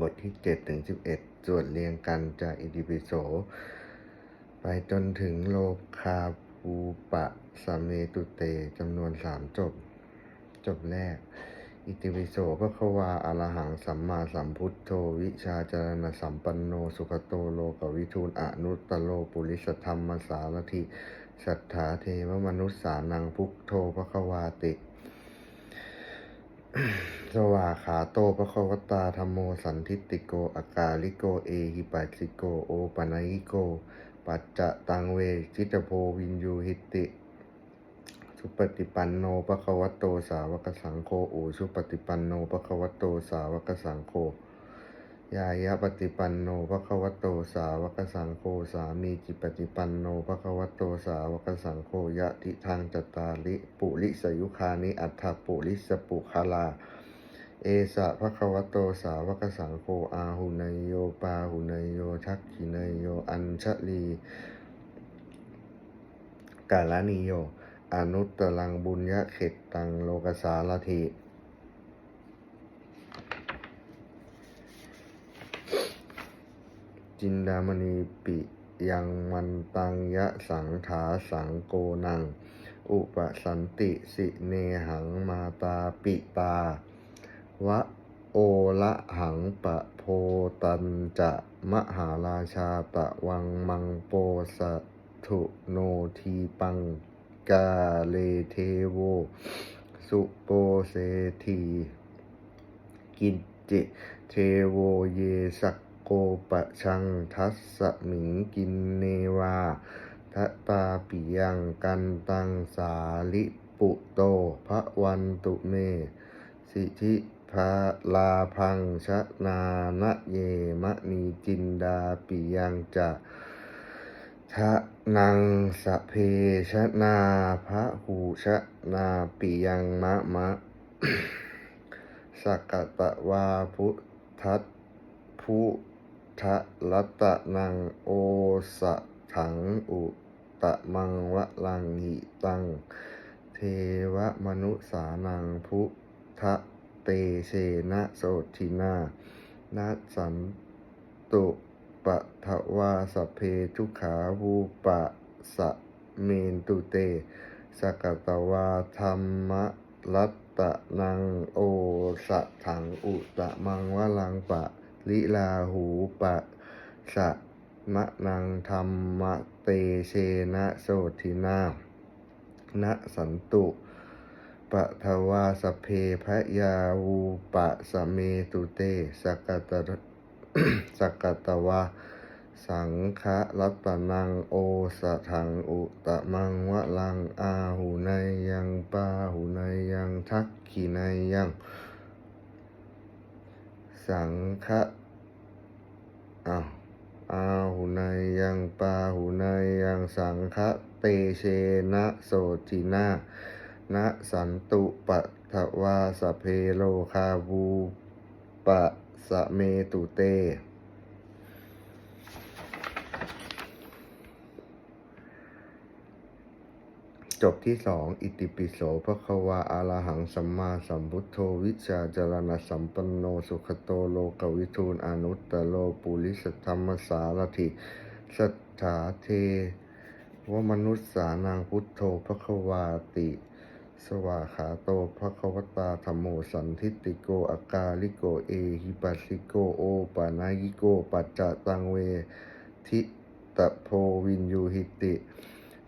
บทที่7ถึง11 สวดเรียงกันจากอิติปิโส ไปจนถึงโลคาภูปะสะเมตุเตจำนวนสามจบ จบแรก อิติปิโสพระควาอรหังสัมมาสัมพุทโธวิชาจารณสัมปันโนสุขโตโลกวิทูลอนุตตโลปุริสธรรมสารถิสัทธาเทวมนุษย์สานังพุทโธพระควาติ สวาขาโตปะควตาธรรมโมสันทิติโกอากาลิโกเอหิปัสสิโกโอปนัยิโก ปัจจะตังเวจิตโพวินยูหิติ สุปฏิปันโนปะควโตสาวกสังโฆอุสุปฏิปันโนปะควโตสาวกสังโฆยายะปฏิปันโนปะควโตสาวกสังโฆสามีจิปฏิปันโนปะควโตสาวกสังโฆยะทิทางจตาริปุริสยุคานิอัฏฐปุริสปุคาลา เอสะภะควโตสาวกสังโฆอาหุเนยโยปาหุเนยโยทักขิเนยโยอัญชลีกาลานิโย อนุตตรังบุญยะเขตตังโลกสาลทิจินดามณีปิยังมันตังยะสังขาสังโกนัง อุปสันติสิเนหังมาตาปิตา วะโอละหังปะโพตันจะมหาราชาตะวังมังโปสถุโนทีปังกาเลเทโว สุโปเสทีกินจิเทโวเยสักโกปะชังทัสสมิงกินเนวาทะตาปิยังกันตังสาลิปุโตพระวันตุเม สิทธิ พาลาพังชะนานะเยมะนีจินดาปิยังจะทะนังสะเพชะนาพระหูชะนาปิยังมะมะสักกตะวาพุทธัตพุทะรัตตะนังโอสะถังอุตะมังวะลังหิตัง เทวมนุสานังพุทธ เตเชนะโสทินานัสันตุปะทวาสเพทุขาวูปะสะเมนตุเต สกตวาธรรมรัตตะนังโอสะถังอุตะมังวะลังปะ ลิลาหูปะ สะมะนังธรรมเตเชนะโสทินานะสันตุ ปะทวาสเพพะยาวูปะสเมตุเตสกตะสกตวาสังฆรัตนังโอสะถังอุตมังวะลังอาหูในยังปาหูในยังทักขีในยัง สังฆะอ้าวอาหูในยังปาหูในยังสังฆะเตเชนะโสทินา นะสันตุปะทวาสเพโลคาวูปะสะเมตุเต จบที่สองอิติปิโสพระควาอารหังสัมมาสัมพุทโธวิชาจรณสัมปันโนสุขโตโลกวิทูลอนุตตโลปุริสธรรมสารถิสัทธาเทวมนุษย์สานังพุทโธพระควาติ สวาขาโตพระควตาธรรมโมสันทิติโกอากาลิโกเอหิปัสสิโกโอปานายิโกปัจจตังเวทิตโพวินยูหิติ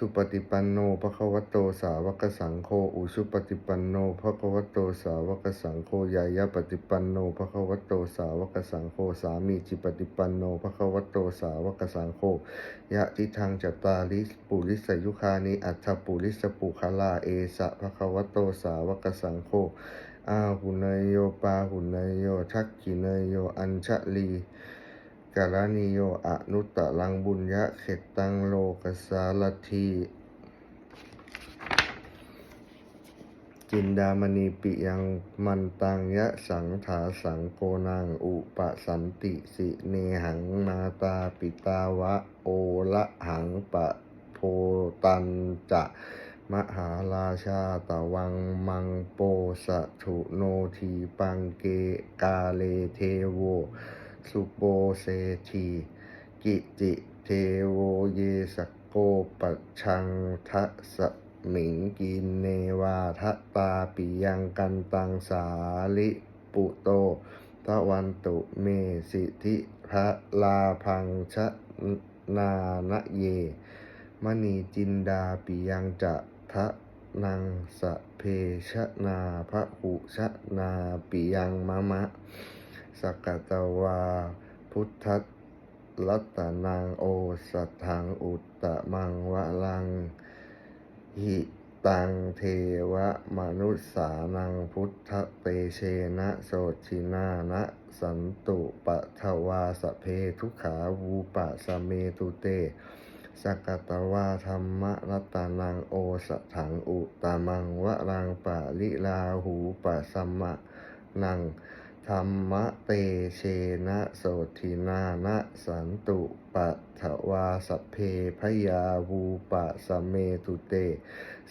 สุปฏิปันโนภะคะวะโตสาวกสังโฆอุชุปฏิปันโนภะคะวะโตสาวกสังโฆยายะปฏิปันโนภะคะวะโตสาวกสังโฆสามีจิปฏิปันโนภะคะวะโตสาวกสังโฆยะทิทางจตาริปุริสยุคานิอัฏฐปุริสปุคลาเอสะภะคะวะโตสาวกสังโฆอาหุเนยโยปาหุเนยโยทักขิเนยโยอัญชลี กาลนิโยอนุตตรังบุญยะเขตตังโลกสาลทีจินดามณีปิยังมันตังยะสังถาสังโกนังอุปสันติสิเนหังมาตาปิตาวะโอละหังปะโพตันจะมหาราชาตะวังมังโปสะถุโนทีปังเกกาเลเทโว สุโปเซทีกิจิเทโวเยสโกปัชชังทะสมิงกินเนวาทะตาปิยังกันตังสาลิปุโตตะวันตุเมสิทธิพระลาพังชะนานะเย มณีจินดาปิยังจะทะนังสะเพชะนาพระหุชะนาปิยังมะมะ สกกตวา พุทธรัตนังโอสัทธังอุตตะมังวะลัง หิตังเทวมนุษสานังพุทธเตเชนะโสชินานะสันตุปะทวาสเพทุขาวูปะสเมตุเตสกตวาธรรมรัตนังโอสถังอุตตะมังวะรังปะลิลาหูปะสัมมะนัง ธรรมเตเชนะโสทินานะสันตุปะทวาสเพพยาวูปะสเมตุเต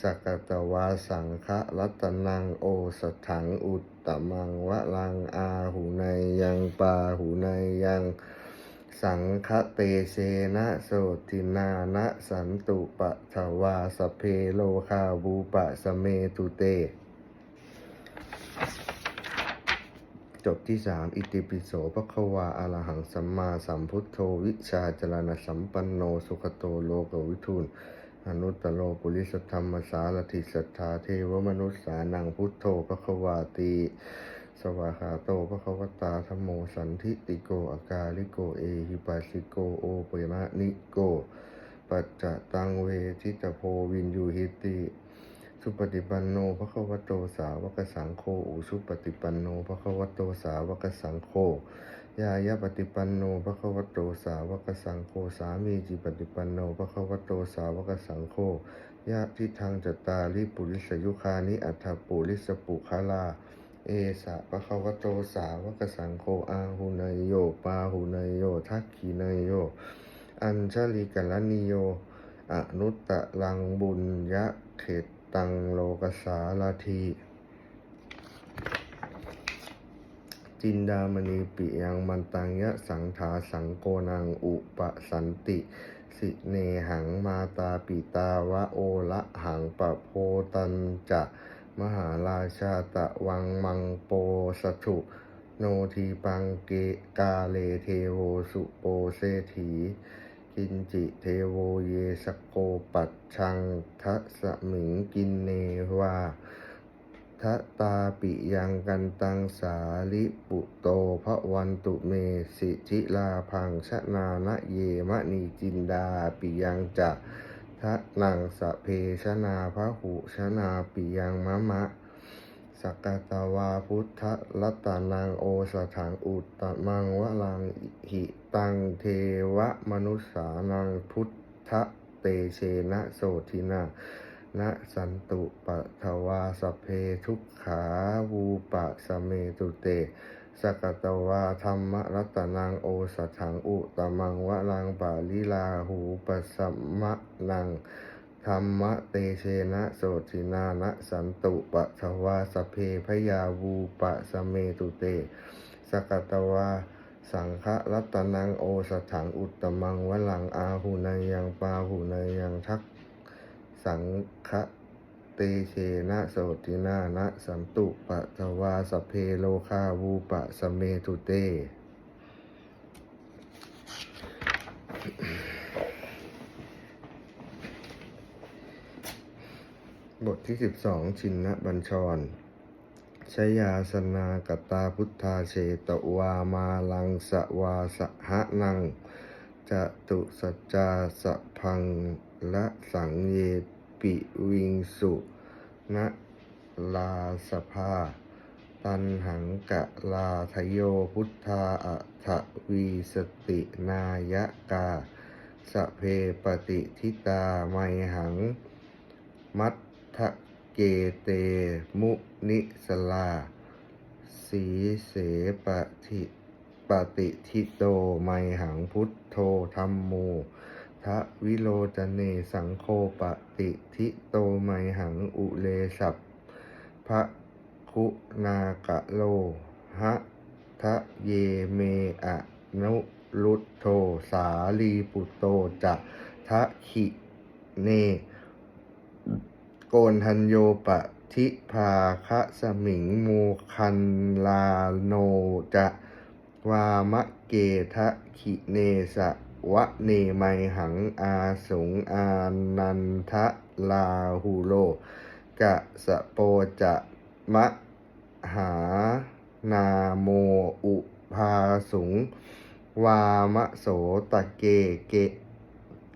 สกตวาสังฆรัตนังโอสถังอุตตมังวะลังอาหูในยยังปาหูในยยังสังฆเตเชนะโสตินานะสันตุปะทวาสเพโลคาวูปะสเมตุเต จบที่สามอิติปิโสภควาอะรหังสัมมาสัมพุทโธวิชาจรณสัมปันโนสุขโตโลกวิทูลอนุตตโลปุริสธรรมสารถิสัทธาเทวมนุษย์สานังพุทโธภควาตีสวาคาโตภควตาธรมโมสันทิติโกอากาลิโกเอหิปัสสิโกโอปยนะนิโก ปัจจะตังเวทิตโพวินยูหิติ สุปฏิปันโนภะคะวะโตสาวกสังโฆอุชุปฏิปันโนภะคะวะโตสาวกสังโฆยายะปฏิปันโนภะคะวะโตสาวกสังโฆสามีจิปฏิปันโนภะคะวะโตสาวกสังโฆยะทิทังจตาริปุริสยุคานิอัฏฐปุริสปุคาลาเอสะภะคะวะโตสาวกสังโฆอาหุเนยโยปาหุเนยโยทักขีเนยโย อัญชลิกัลนิโยอนุตตะลังบุญยะเขต ตังโลกสาลาทีจินดามณีปิยังมันตังยะสังทาสังโกนังอุปสันติ สิเนหังมาตาปิตาวะโอละหังปะโพตันจะมหาราชาตะวังมังโปสถุโนทีปังเกกาเลเทโวสุโปเซถี กินจิเทโวเยสโกปัชชังทะสมิงกินเนวาทะตาปิยังกันตังสาลิปุโตพระวันตุเมสิทิลาพังชนานะเยมะนีจินดาปิยังจะทะนังสะเพชนาพระหุชนาปิยังมะมะ สกกตวาพุทธรัตนังโอสถังอุตตมังวะลังหิตังเทวมนุสสานังพุทธเตเชนะโสทินานะสันตุปะทวาสเพทุกขาวูปะสเมตุเต สกตวาธรรมรัตนังโอสถังอุตมังวะลังปาลิลาหูปะสัมมะนัง ธรรมะเตเชนะโสตินานะสันตุปะทวาสเพพยาวูปะสเมตุเต สกตวาสังฆรัตนังโอสถังอุตตมังวะลังอาหูนยยังปาหูนยยังทักสังฆเตเชนะโสตินานะสันตุปะทวาสเพโลคาวูปะสเมตุเต บทที่สิบสองชินนบัญชร ชยาสนากตาพุทธาเชตวามาลังสวาสหะนังจะตุสัจจาสพังละสังเยปิวิงสุนะลาสภา ตันหังกะลาทโยพุทธาอัทวีสตินายกาสเพปฏิทิตาไมหัง มัท ทะเกเตมุนิสลา สีเสปฏิปฏิทิโตไมหังพุทโธธรรมโมทะวิโรจเนสังโฆปฏิทิโตไมหังอุเลสัพพะคุณากะโลหะทะเยเมอะนุรุตโธสาลีปุตโตจะทะขิเน โกนทัญโยปะทิภาคะสมิงโมคันลาโนจะวามะเกทะขิเนสะวะเนไมหังอาสงอานันทะลาหูโลกะสะโปจะมะหานาโมอุภาสุง วามะโสตะเกเก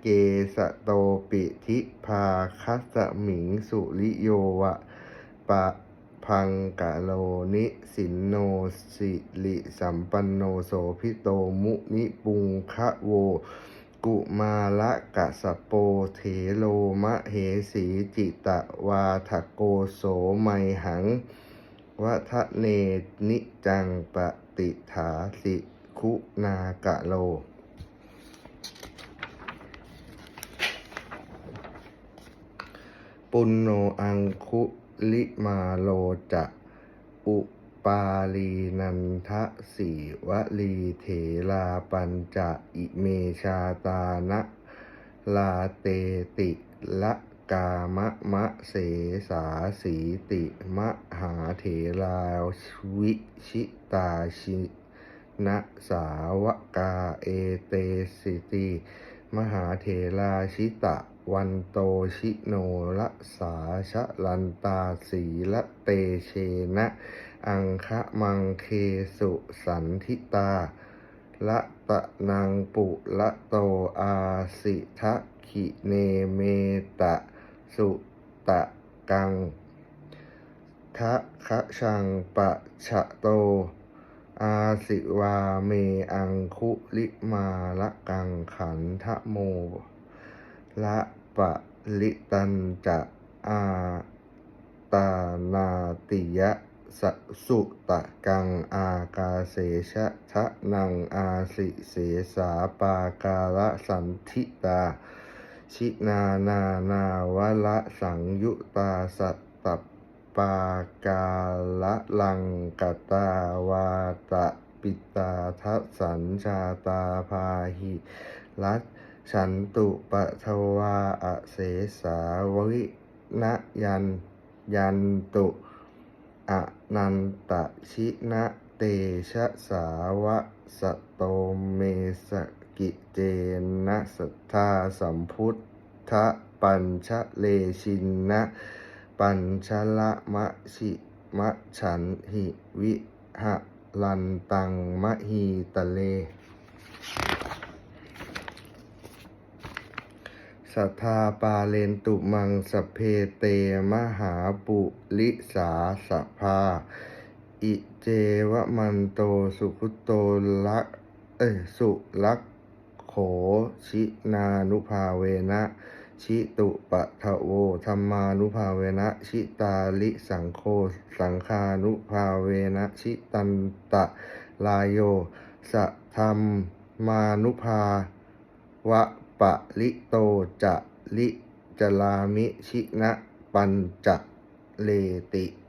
เกสะโตปิทิภาคัสมิงสุริโยวะปะพังกะโลนิสินโนสิริสัมปันโนโสพิโตมุนิปุงคะโว กุมาละกะสะโปเถโลมะเหสีจิตะวาทะโกโสไมหังวัฒเนนิจังปฏิถาสิคุณากะโล ปุณโนอังคุลิมาโลจะอุปาลีนันทะสีวลีเถลาปัญจะอิเมชาตานะ ลาเตติละกามะมะเสสาสีติมะหาเถราวิชิตาชินะสาวกาเอเตสิติ มหาเถราชิตะ วันโตชิโนละสาชะลันตาสีละเตเชนะ อังคะมังเคสุสันทิตา ละตะนางปุละโตอาสิทะขิเนเมตะ สุตะกังทะคะชังปะชะโต อาสิวาเมอังคุลิมาละกังขันทะโมละปะลิตันจะอาตานาติยะสสุตะกังอากาเสชะทะนังอาสิเสสาปากาละสันทิตา ชินานานาวละสังยุตาสัตต ปากาละลังกตาวาตะปิตาทัสัญชาตาพาหิรัตฉันตุปะทวาอเสสาวิณยันยันตุอนันตชินะเตชะสาวะสะโตเมสกิเจนะสัทธาสัมพุทธปัญชเลชินนะ ปัญชละมะชิมะฉันหิวิหะลันตังมะฮีตะเล สัทธาปาเลนตุมังสเพเตมหาปุริสาสภา อิเจวมันโตสุขุโตลักเอสุลักโขชินานุภาเวนะ ชิตุปะทะโวธรรมานุภาเวนะชิตาลิสังโฆสังคานุภาเวนะชิตันตะลายโยสะธรรมานุภาวะปะลิโตจะลิจลามิชินะปัญจะเลติ